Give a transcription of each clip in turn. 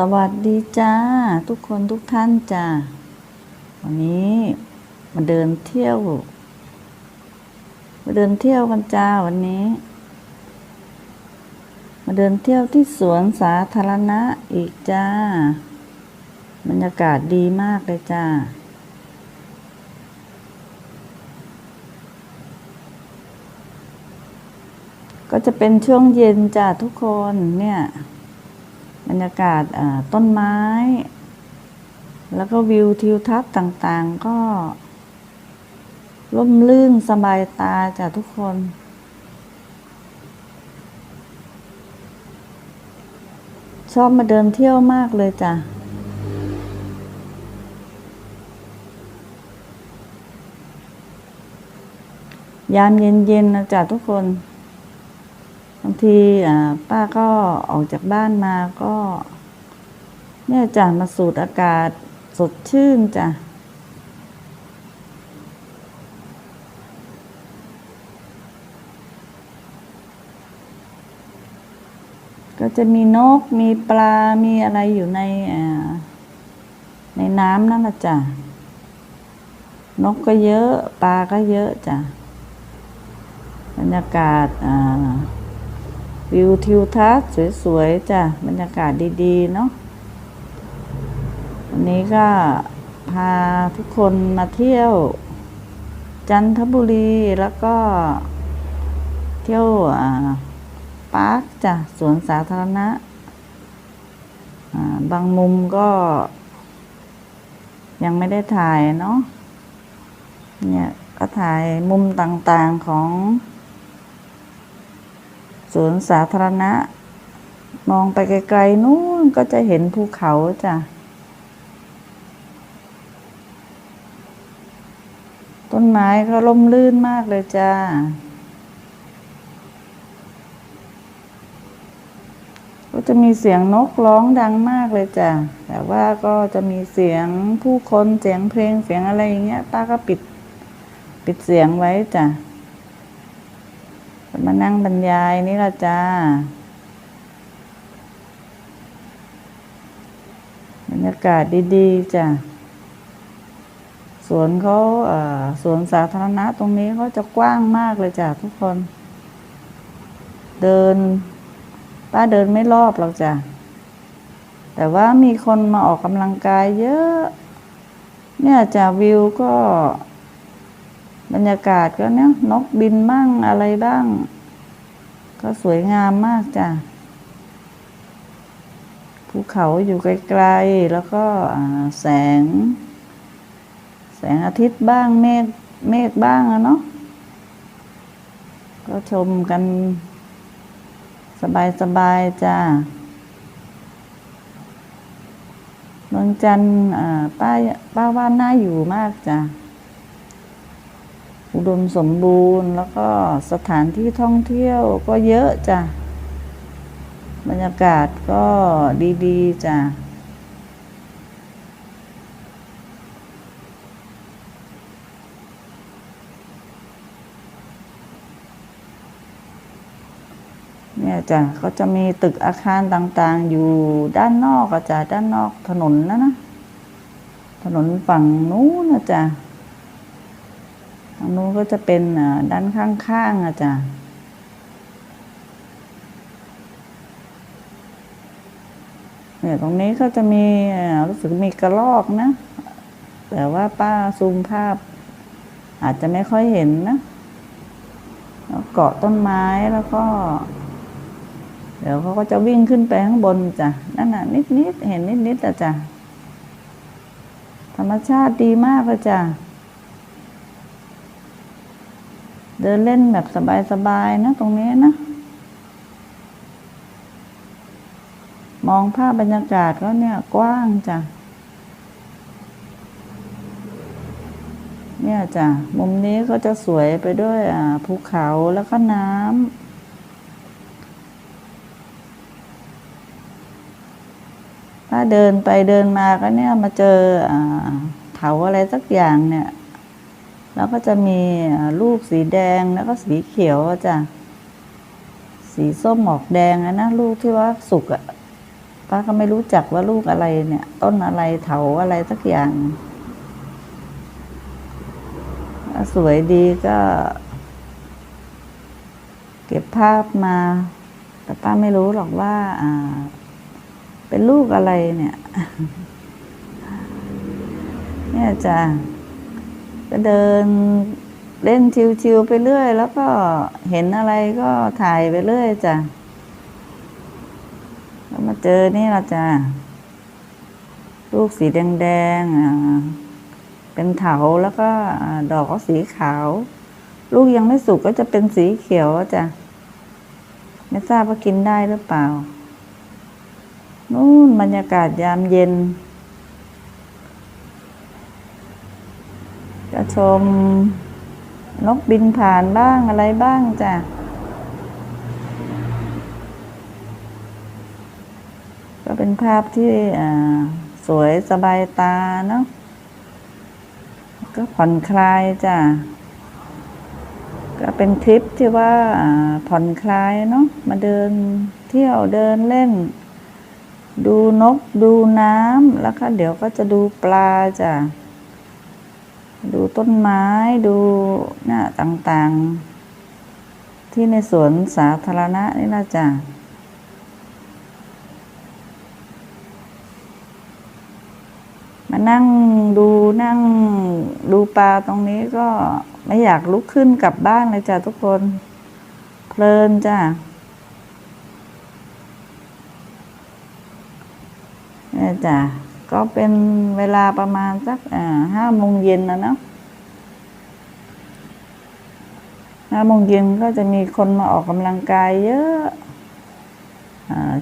สวัสดีจ้า ทุกคนทุกท่านจ้าวันนี้มาเดินเที่ยว มาเดินเที่ยวกันจ้าวันนี้ มาเดินเที่ยวที่สวนสาธารณะอีกจ้า บรรยากาศดีมากเลยจ้าก็จะเป็นช่วงเย็นจ้าทุกคนเนี่ย บรรยากาศต้นไม้ แล้วก็วิวทิวทัศน์ต่างๆ ก็ร่มรื่นสบายตาจ้ะทุกคน ชอบมาเดินเที่ยวมากเลยจ้ะยามเย็นๆนะจ๊ะทุกคนางทีป้าก็ออกจากบ้านมาก็เนี่ยจ้ะมาสูดอากาศสดชื่นจ้ะก็จะมีนกมีปลา มีอะไรอยู่ในในน้ำนั่นแหละจ้ะ นกก็เยอะ ปลาก็เยอะจ้ะ บรรยากาศอ่า วิวทิวทัศน์สวยๆจ้ะบรรยากาศดีๆ เนาะวันนี้ก็พาทุกคนมาเที่ยว จันทบุรีแล้วก็เที่ยวอ่าปาร์คจ้ะสวนสาธารณะบางมุมก็ ยังไม่ได้ถ่ายเนาะเนี่ยก็ถ่ายมุมต่างๆของ สวนสาธารณะ มองไปไกลๆนู้นก็จะเห็นภูเขาจ้ะ ต้นไม้ก็ร่มรื่นมากเลยจ้าก็จะมีเสียงนกร้องดังมากเลยจ้ะ แต่ว่าก็จะมีเสียงผู้คนเสียงเพลงเสียงอะไรอย่างเงี้ย ป้าก็ปิด ปิดเสียงไว้จ้ะ มานั่งบรรยายนี่ละจ้าบรรยากาศดีๆจ้ะสวนเขาเสวนสาธารณะตรงนี้เขาจะกว้างมากเลยจ้ะทุกคน เดิน ป้าเดินไม่รอบหรอกจ้ะแต่ว่ามีคนมาออกกำลังกายเยอะ เนี่ยจ้ะวิวก็ บรรยากาศก็เนี่ยนกบินบ้างอะไรบ้าง ก็สวยงามมากจ้ะภูเขาอยู่ไกลๆแล้วก็แสง แสงอาทิตย์บ้างเมฆเมฆบ้างอะเนาะก็ชมกัน สบายๆจ้าเมืองจันทร์ป้าป้าว่าน่าอยู่มากจ้ะ อุดมสมบูรณ์ แล้วก็สถานที่ท่องเที่ยวก็เยอะจ้ะ บรรยากาศก็ดีๆจ้ะเนี่ยจ้ะเขาจะมีตึกอาคารต่างๆ อยู่ด้านนอกอะจ้ะด้านนอกถนนนะนะ ถนนฝั่งนู้นนะจ้ะ ทางนู้นก็จะเป็นด้านข้างๆอะจ้ะเนี่ยตรงนี้ก็จะมีรู้สึกมีกระรอกนะ แต่ว่าป้าซูมภาพ อาจจะไม่ค่อยเห็นนะแล้วเกาะต้นไม้แล้วก็ เดี๋ยวเขาก็จะวิ่งขึ้นไปข้างบนจ้ะนั่นน่ะนิดๆเห็นนิดๆแต่จ้ะธรรมชาติดีมากเลยจ้ะ เดินเล่นแบบสบายๆนะตรงนี้นะ มองภาพบรรยากาศก็เนี่ยกว้างจ้ะ เนี่ยจ้ะ มุมนี้ก็จะสวยไปด้วยอ่าภูเขาแล้วก็น้ำถ้าเดินไปเดินมาก็เนี่ยมาเจออ่าเถาอะไรสักอย่างเนี่ย แล้วก็จะมีลูกสีแดงแล้วก็สีเขียวจ้ะสีส้มหมอกแดงนะลูกที่ว่าสุกอะป้าก็ไม่รู้จักว่าลูกอะไรเนี่ย ต้นอะไรเถาอะไรสักอย่างสวยดีก็ เก็บภาพมา แต่ป้าไม่รู้หรอกว่า อ่า เป็นลูกอะไรเนี่ย เนี่ยจ้ะ ก็เดินเล่นชิวๆไปเรื่อย แล้วก็เห็นอะไรก็ถ่ายไปเรื่อยจ้ะแล้วมาเจอนี่ละจ้ะลูกสีแดงๆอ่าเป็นเถาแล้วก็ดอกก็สีขาว ลูกยังไม่สุกก็จะเป็นสีเขียวจ้ะไม่ทราบว่ากินได้หรือเปล่านู่นบรรยากาศยามเย็นะชมนกบินผ่านบ้างอะไรบ้างจ้ะก็เป็นภาพที่อ่าสวยสบายตาเนาะก็ผ่อนคลายจ้ะก็เป็นคลิปที่ว่าอ่าผ่อนคลายเนาะมาเดินเที่ยวเดินเล่น ดูนกดูน้ำแล้วก็เดี๋ยวก็จะดูปลาจ้ะ ต้นไม้ดูหน่ะต่างๆ ที่ในสวนสาธารณะนี่นะจ้ะมานั่งดูนั่งดูปลาตรงนี้ก็ไม่อยากลุกขึ้นกลับบ้านเลยจ้ะทุกคน เพลินจ้ะนี่จ้ะก็เป็นเวลาประมาณสักห้าโมงเย็นนะเนาะ ห้าโมงเย็นก็จะมีคนมาออกกำลังกายเยอะ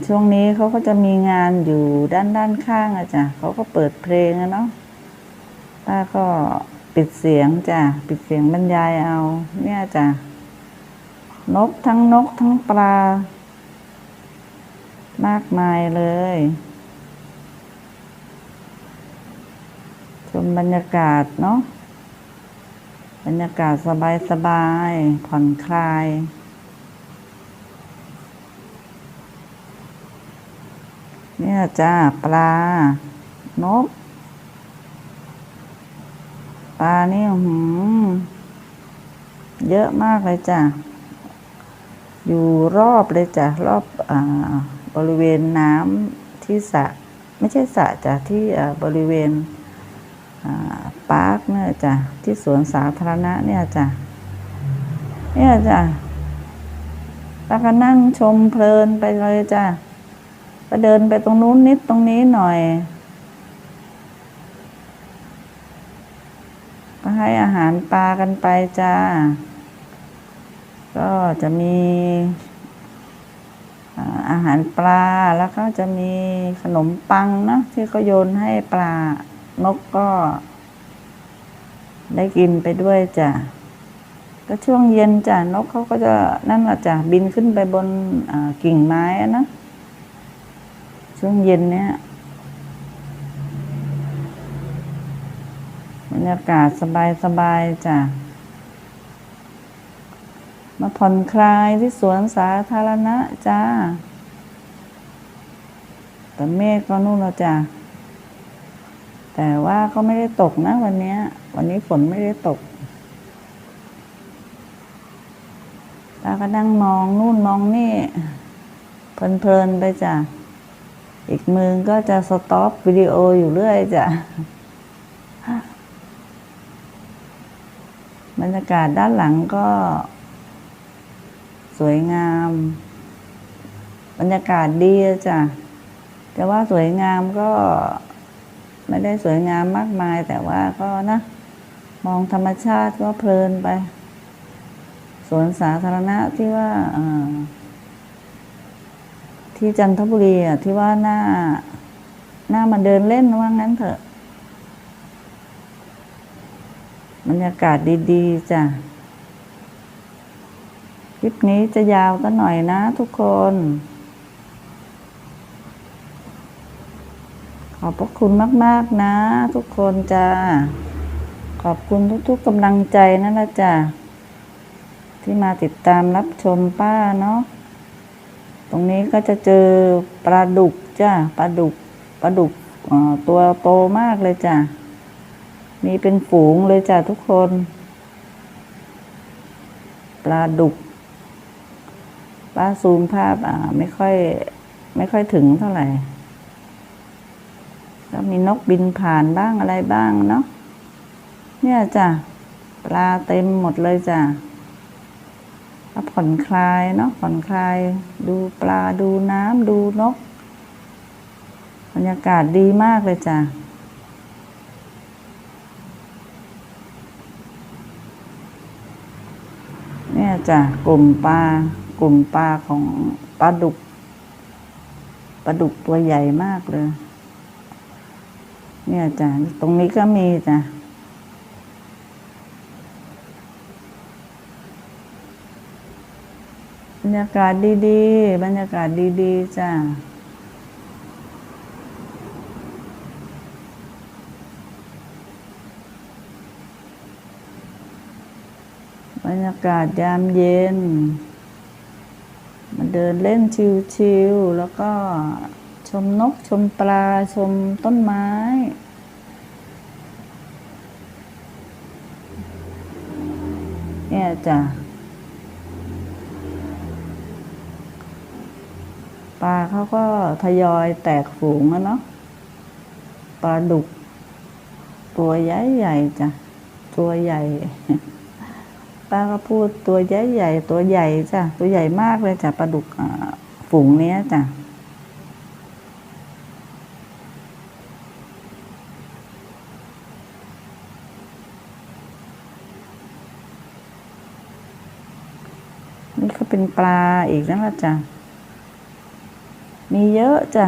ช่วงนี้เขาก็จะมีงานอยู่ด้านด้านข้างอะจ้ะเขาก็เปิดเพลงอะเนาะป้าก็ปิดเสียงจ้ะปิดเสียงบรรยายเอา เนี่ยจ้ะนกทั้งนกทั้งปลา มากมายเลยชมบรรยากาศเนาะ บรรยากาศสบายสบายๆผ่อนคลาย เนี่ยจ้าปลา นก ปลานี่อื้อหือเยอะมากเลยจ้ะ อยู่รอบเลยจ้ะ รอบอ่าบริเวณน้ำที่สระไม่ใช่สระจ้ะ ที่อ่าบริเวณ ปาร์คเนี่ยจ้ะที่สวนสาธารณะเนี่ยจ้ะเนี่ยจ้ะแล้วก็นั่งชมเพลินไปเลยจ้ะก็เดินไปตรงนู้นนิดตรงนี้หน่อยก็ให้อาหารปลากันไปจ้า ก็จะมีอาหารปลาแล้วก็จะมีขนมปังเนอะที่เขาโยนให้ปลา นกก็ ได้กินไปด้วยจ้ะก็ช่วงเย็นจ้ะนกเขาก็จะนั่นแหละจ้ะบินขึ้นไปบนกิ่งไม้นะช่วงเย็นเนี้ยบรรยากาศสบายสบายๆจ้ะมาผ่อนคลายที่สวนสาธารณะจ้าแต่เมฆก็นู่นแล้วจ้ะ แต่ว่าก็ไม่ได้ตกนะวันนี้ วันนี้ฝนไม่ได้ตกตาก็นั่งมองนู่นมองนี่ เพลินๆไปจ้ะ อีกมือก็จะสต็อปวิดีโออยู่เรื่อยจ้ะบรรยากาศด้านหลังก็ สวยงาม บรรยากาศดีจ้ะแต่ว่าสวยงามก็ ไม่ได้สวยงามมากมาย แต่ว่าก็นะ มองธรรมชาติก็เพลินไป สวนสาธารณะที่ว่าที่จันทบุรีอะที่ว่าหน้า หน้ามาเดินเล่นว่างั้นเถอะบรรยากาศดี ๆจ้ะ คลิปนี้จะยาวก็หน่อยนะทุกคน อบพระคุณมาก ๆ นะ ทุกคนจ้าขอบคุณทุก ๆกำลังใจนั่นแหละจ้ะที่มาติดตามรับชมป้าเนาะตรงนี้ก็จะเจอปลาดุกจ้าปลาดุกปลาดุกตัวโตมากเลยจ้ะมีเป็นฝูงเลยจ้ะทุกคน ปลาดุกปลาซูมภาพอ่าไม่ค่อยไม่ค่อยถึงเท่าไหร่ ก็มีนกบินผ่านบ้างอะไรบ้างเนาะเนี่ยจ้ะปลาเต็มหมดเลยจ้ะผ่อนคลายเนาะผ่อนคลาย ดูปลาดูน้ำดูนกบรรยากาศดีมากเลยจ้ะเนี่ยจ้ะกลุ่มปลากลุ่มปลาของปลาดุกปลาดุกตัวใหญ่มากเลย เนี่ยจ้ะตรงนี้ก็มีจ้ะบรรยากาศดีๆ บรรยากาศดีๆจ้ะบรรยากาศยามเย็น มาเดินเล่นชิวๆ แล้วก็ มนก ชมปลา ชมต้นไม้ เนี่ยจ้ะปลาเขาก็ทยอยแตกฝูงแล้วเนาะปลาดุก ตัวใหญ่ใหญ่จ้ะ ตัวใหญ่ป้าก็พูดตัวใหญ่ใหญ่ตัวใหญ่จ้ะ ตัวใหญ่มากเลยจ้ะปลาดุกฝูงเนี้ยจ้ะนี่ก็เปลาอีกนั่นละจ้ะ มีเยอะจ้ะ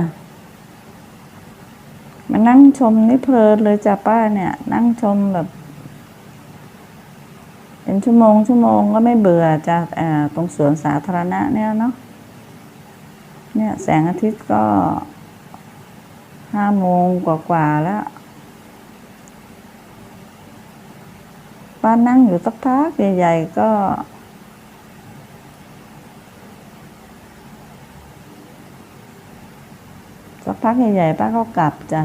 มานั่งชมนี่เพลินเลยจ้ะป้าเนี่ย นั่งชมแบบ เป็นชั่วโมงชั่วโมงก็ไม่เบื่อจากเอ่อตรงสวนสาธารณะเนี่ยเนาะ เนี่ยแสงอาทิตย์ก็ห้าโมงกว่าๆแล้วป้านั่งอยู่สักพักใหญ่ๆก็ สัก พักใหญ่ๆป้าก็กลับจ้ะ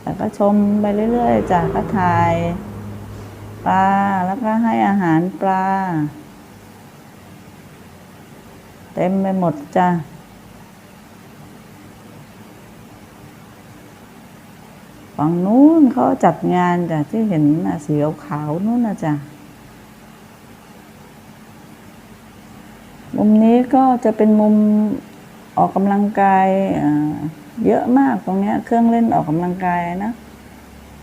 แต่ก็ชมไปเรื่อยๆจ้ะก็ถ่ายปลาแล้วก็ให้อาหารปลา เต็มไปหมดจ้ะฝั่งนู้นเขาจัดงานจ้ะที่เห็นสีขาวๆนู้นนะจ้ะมุมนี้ก็จะเป็นมุมออกกำลังกายอ่อ เยอะมากตรงเนี้ย เครื่องเล่นออกกำลังกายนะ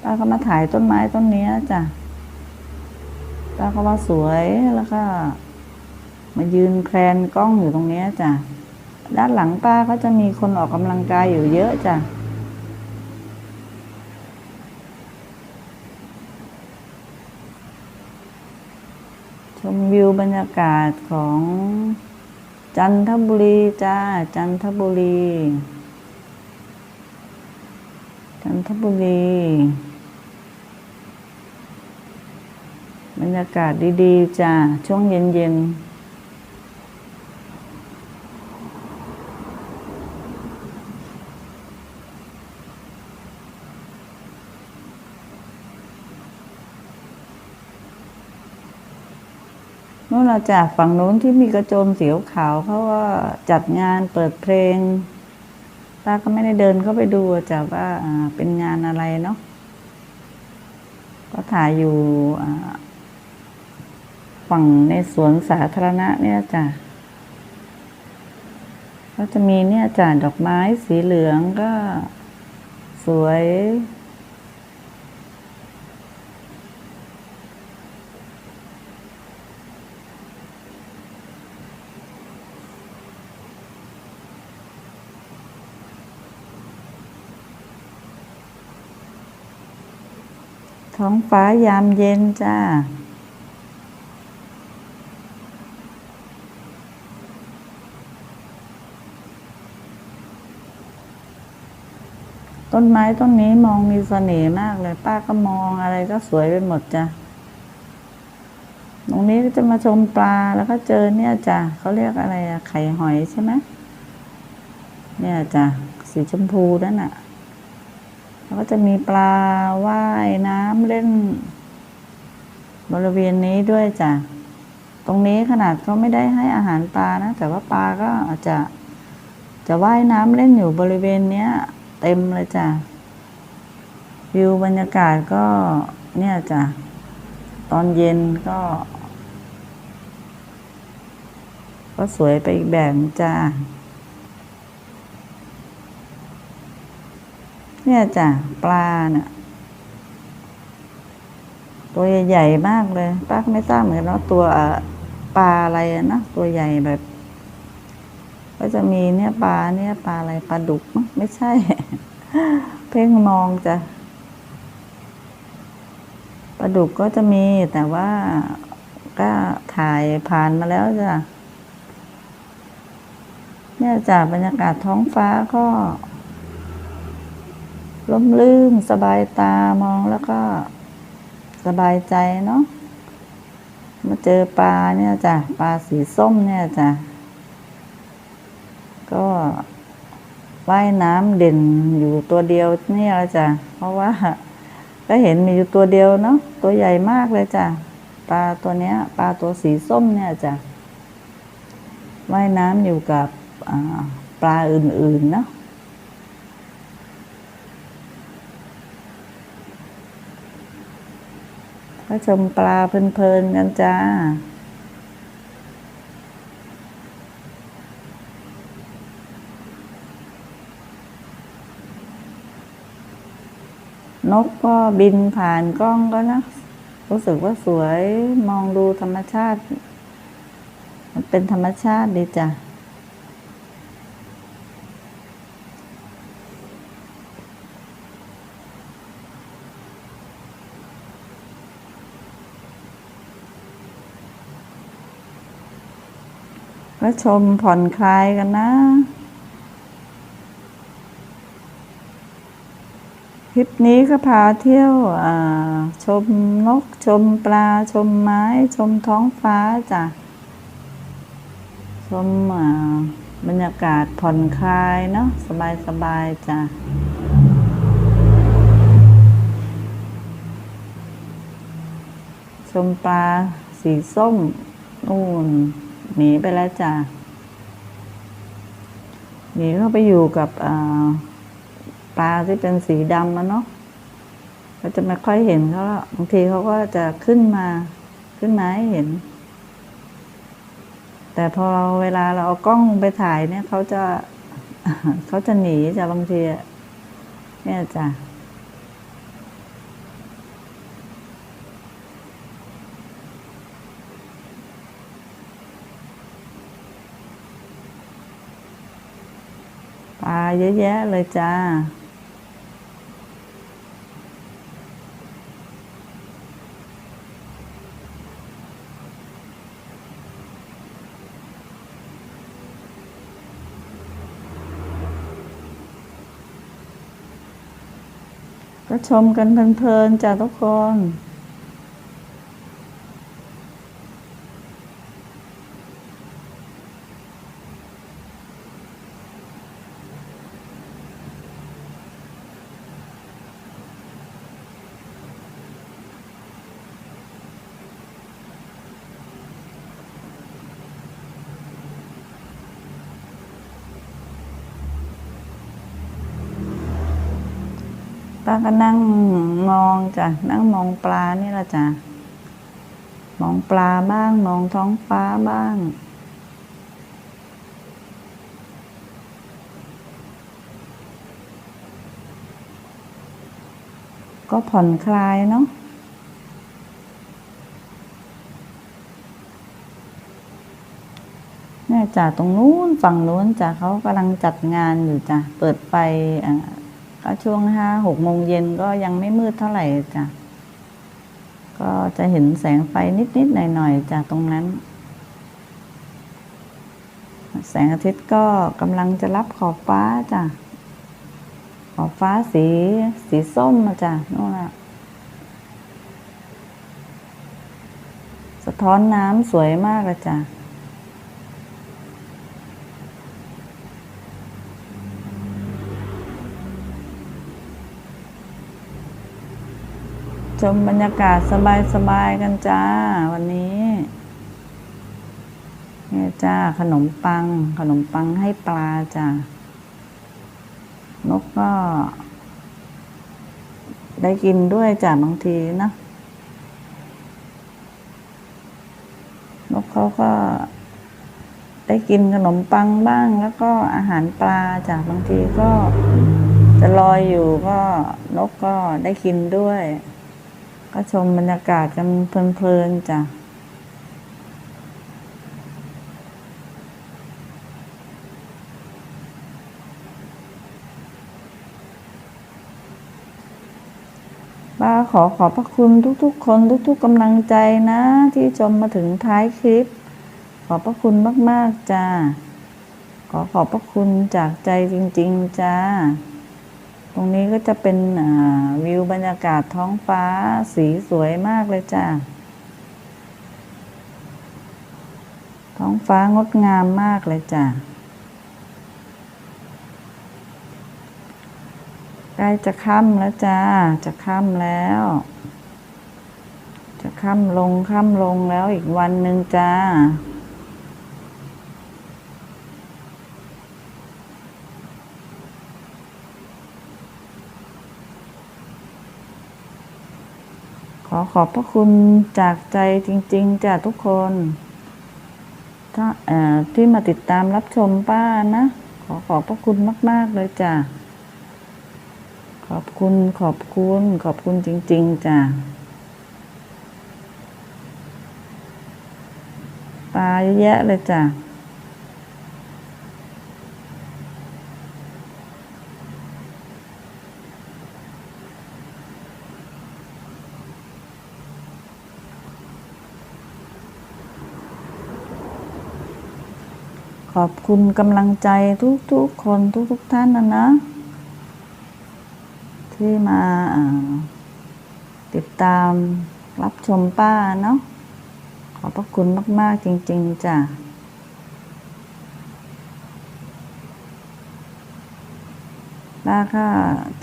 ป้าก็มาถ่ายต้นไม้ต้นเนี้จ้ะป้าก็ว่าสวยแล้วก็มายืนแคลนกล้องอยู่ตรงเนี้ยจ้ะด้านหลังป้าก็จะมีคนออกกำลังกายอยู่เยอะจ้ะชมวิวบรรยากาศของจันทบุรีจ้า จันทบุรี ทบุรี บรรยากาศดีๆจ้าช่วงเย็นๆนู่นเราจากฝั่งนู้นที่มีกระโจมเสีขาวเขาก็จัดงานเปิดเพลง ป้าก็ไม่ได้เดินเข้าไปดูจ้ะว่าเป็นงานอะไรเนาะก็ถ่ายอยู่ฝั่งในสวนสาธารณะเนี่ยจ้ะก็จะมีเนี่ยจ้ะดอกไม้สีเหลืองก็สวย ท้องฟ้ายามเย็นจ้า ต้นไม้ต้นนี้มองมีเสน่ห์มากเลย ป้าก็มองอะไรก็สวยไปหมดจ้ะ ตรงนี้ก็จะมาชมปลาแล้วก็เจอเนี่ยจ้ะเขาเรียกอะไรอะไข่หอยใช่ไหมเนี่ยจ้ะ สีชมพูนั่นน่ะ แล้วก็จะมีปลาว่ายน้ำเล่น บริเวณนี้ด้วยจ้ะ ตรงนี้ขนาดเขาไม่ได้ให้อาหารปลานะ แต่ว่าปลาก็อาจจะจะว่ายน้ำเล่นอยู่บริเวณเนี้ย เต็มเลยจ้ะ วิวบรรยากาศก็เนี่ยจ้ะ ตอนเย็นก็ ก็สวยไปอีกแบบจ้า เนี่ยจ้ะปลาเนะ่ะตัวใหญ่ๆมากเลยป้าไม่ทราบเหมือนกันว่าตัวปลาอะไรนะตัวใหญ่แบบ ก็จะมีเนี่ยปลาเนี่ยปลาอะไรปลาดุกมั้งไม่ใช่ เพ่งมองจ้ะปลาดุกก็จะมีแต่ว่าก็ถ่ายผ่านมาแล้วจ้ะเนี่ยจากบรรยากาศท้องฟ้าก็ ล่มลื่นสบายตามองแล้วก็สบายใจเนาะมาเจอปลาเนี่ยจ้ะปลาสีส้มเนี่ยจ้ะก็ว่ายน้ำเด่นอยู่ตัวเดียวเนี่ยจ้ะเพราะว่า ก็เห็นมีอยู่ตัวเดียวเนาะตัวใหญ่มากเลยจ้ะปลาตัวเนี้ยปลาตัวสีส้มเนี่ยจ้ะว่ายน้ำอยู่กับปลาอื่นๆเนาะ ก็ชมปลาเพลินๆกันจ้า นกก็บินผ่านกล้องก็นะ รู้สึกว่าสวยมองดูธรรมชาติ มันเป็นธรรมชาติดีจ้ะ ก็ชมผ่อนคลายกันนะ คลิปนี้ก็พาเที่ยวชมนก ชมปลา ชมไม้ ชมท้องฟ้าจ้ะ ชมบรรยากาศผ่อนคลายเนาะสบายสบายๆจ้ะชมปลาสีส้มนู่น หนีไปแล้วจ้ะหนีเข้าไปอยู่กับปลาที่เป็นสีดำอะเนาะเราจะไม่ค่อยเห็นเขาบางทีเขาก็จะขึ้นมาขึ้นมาให้เห็น แต่พอเราเวลาเราเอากล้องไปถ่ายเนี่ยเขาจะเขาจะหนีจ้ะบางทีเนี่ยจ้ะาเยอะแยะเลยจ้า ก็ชมกันเพลินๆจ้ะทุกคน ก็นั่งมองจ้ะนั่งมองปลานี่ละจ้ะมองปลาบ้าง มองท้องฟ้าบ้างก็ผ่อนคลายเนาะเนี่ยจ้ะตรงนู้นฝั่งนู้นจ้ะเขากำลังจัดงานอยู่จ้ะ เปิดไฟอ่า ก็ช่วงห้าหกโมงเย็นก็ยังไม่มืดเท่าไหร่จ้ะ ก็จะเห็นแสงไฟนิด ๆ หน่อย ๆ จากตรงนั้น แสงอาทิตย์ก็กำลังจะรับขอบฟ้าจ้ะ ขอบฟ้าสีสีส้มจ้ะนู่นน่ะสะท้อนน้ำสวยมากเลยจ้ะ ชมบรรยากาศสบายๆกันจ้า วันนี้เนี่ยจ้าขนมปัง ขนมปังให้ปลาจ้านกก็ ได้กินด้วยจ้ะบางทีนะนกเขาก็ ได้กินขนมปังบ้าง แล้วก็อาหารปลาจ้ะบางทีก็จะลอยอยู่ก็นกก็ได้กินด้วย ก็ชมบรรยากาศกันเพลินๆจ้ะป้าขอขอบพระคุณทุกๆ คนทุกๆกำลังใจนะ ที่ชมมาถึงท้ายคลิป ขอบพระคุณมากๆจ้าขอขอบพระคุณจากใจจริง ๆ จ้า ตรงนี้ก็จะเป็นวิวบรรยากาศท้องฟ้าสีสวยมากเลยจ้าท้องฟ้างดงามมากเลยจ้าใกล้จะค่ำแล้วจ้า จะค่ำแล้ว จะค่ำลงค่ำลงแล้วอีกวันหนึ่งจ้า ขอขอบพระคุณจากใจจริง ๆจ้ะทุกคนถ้าที่มาติดตามรับชมป้านะ ขอขอบพระคุณมาก ๆ เลยจ้ะ ขอบคุณขอบคุณ ขอบคุณจริง ๆจ้ะปลาเยอะแยะเลยจ้ะ อบคุณกำลังใจทุกๆคนทุกๆท่านนะนะ ที่มาติดตามรับชมป้าเนาะขอบพระคุณมาก ๆ จริง ๆจ้ะป้าก็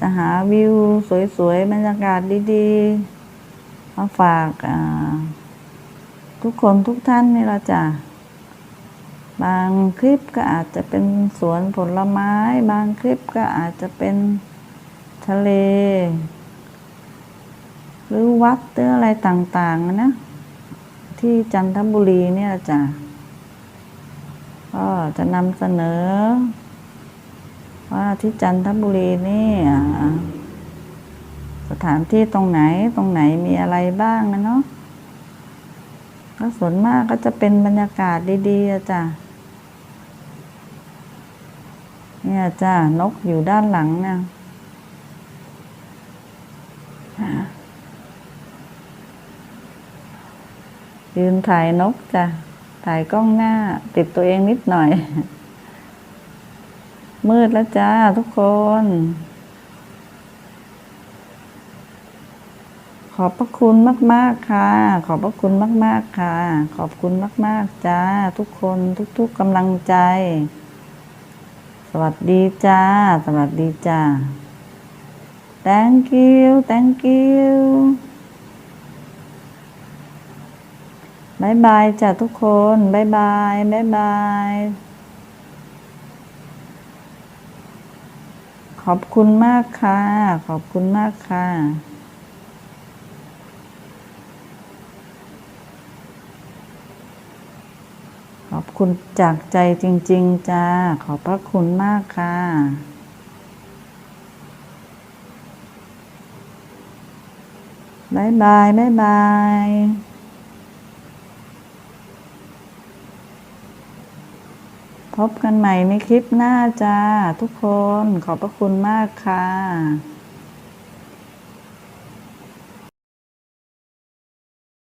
จะหาวิวสวย ๆ บรรยากาศดีๆมาฝากทุกคนทุกท่านนี่ละจ้ะ บางคลิปก็อาจจะเป็นสวนผลไม้ บางคลิปก็อาจจะเป็นทะเล หรือวัดหรืออะไรต่างๆนะ ที่จันทบุรีเนี่ยจ้ะก็จะนำเสนอ ว่าที่จันทบุรีนี่สถานที่ตรงไหนตรงไหนมีอะไรบ้างนะเนาะก็ส่วนมากก็จะเป็นบรรยากาศดีๆจ้ะ เนี่ยจ้านกอยู่ด้านหลังนี่ยยืนถ่ายนกจ้ะ ถ่ายกล้องหน้า ติดตัวเองนิดหน่อย มืดแล้วจ้าทุกคน ขอบพระคุณมาก ๆ ค่ะ ขอบพระคุณมาก ๆ ค่ะ ขอบคุณมาก ๆ จ้า ทุกคนทุก ๆกำลังใจ วัสดีจ้า สวัสดีจ้า thank you thank you บายบายจ้ะทุกคนบายบายบายบาย ขอบคุณมากค่ะ ขอบคุณมากค่ะ ขอบ คุณจากใจจริง ๆจ้า ขอบพระคุณมากค่ะบายบายบายบายพบกันใหม่ในคลิปหน้าจ้า ทุกคนขอบพระคุณมากค่ะ